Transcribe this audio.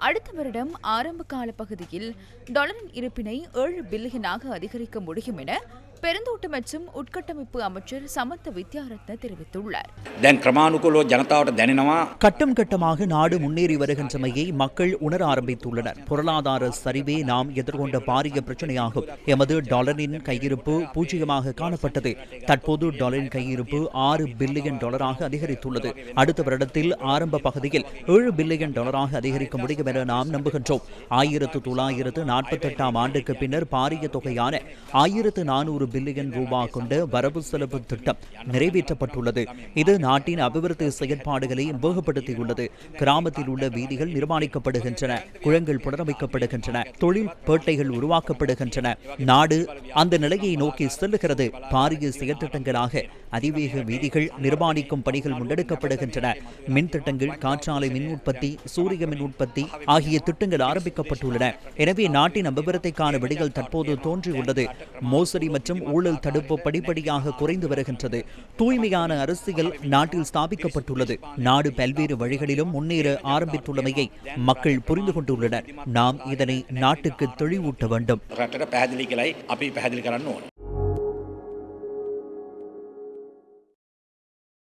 அடுத்த வருடம் ஆரம்ப கால பகுதியில் டாலரின் இருப்பினை ஏழு பில்லியனாக அதிகரிக்க முடியும் என பெருந்தோட்டம் மற்றும் உட்கட்டமைப்பு அமைச்சர் சமந்த வித்யாரத்ன தெரிவித்துள்ளார். கட்டம் கட்டமாக நாடு முன்னேறி வருகின்றமையை மக்கள் உணர ஆரம்பித்துள்ளனர். பொருளாதார சரிவே நாம் எதிர்கொண்ட பாரிய பிரச்சனையாகும். எமது டாலரின் கையிருப்பு பூஜ்ஜியமாக காணப்பட்டது. தற்போது டாலரின் கையிருப்பு ஆறு பில்லியன் டாலராக அதிகரித்துள்ளது. அடுத்த வருடத்தில் ஆரம்ப பகுதியில் ஏழு பில்லியன் டாலராக அதிகரிக்க முடியும் என நாம் நம்புகின்றோம். ஆயிரத்து தொள்ளாயிரத்து நாற்பத்தி எட்டாம் ஆண்டுக்கு பின்னர் பாரிய தொகையான ஆயிரத்து நானூறு பில்லியன் ரூபாய் கொண்ட வரவு செலவு திட்டம் நிறைவேற்றப்பட்டுள்ளது. இது நாட்டின் அபிவிருத்தி செயற்பாடுகளை வேகப்படுத்தியுள்ளது. கிராமத்தில் உள்ள வீதிகள் நிர்மாணிக்கப்படுகின்றன குளங்கள் புனரமைக்கப்படுகின்றன தொழில் பேட்டைகள் உருவாக்கப்படுகின்றன. நாடு அந்த நிலையை நோக்கி செல்லுகிறது. பாரிய செயற்திட்டங்களாக அதிவேக வீதிகள் நிர்மாணிக்கும் பணிகள் முன்னெடுக்கப்படுகின்றன. மின் திட்டங்கள் காற்றாலை மின் உற்பத்தி சூரிய மின் உற்பத்தி ஆகிய திட்டங்கள் ஆரம்பிக்கப்பட்டுள்ளன. எனவே நாட்டின் அபிவிருத்திக்கான விடிகள் தற்போது தோன்றியுள்ளது. மோசடி மற்றும் ஊழல் தடுப்பு படிப்படியாக குறைந்து வருகின்றது. தூய்மையான அரசியல் நாட்டில் ஸ்தாபிக்கப்பட்டுள்ளது. நாடு பல்வேறு வழிகளிலும் முன்னேற ஆரம்பித்துள்ளமையை மக்கள் புரிந்து கொண்டுள்ளனர். நாம் இதனை நாட்டுக்கு தெளிவூட்ட வேண்டும்.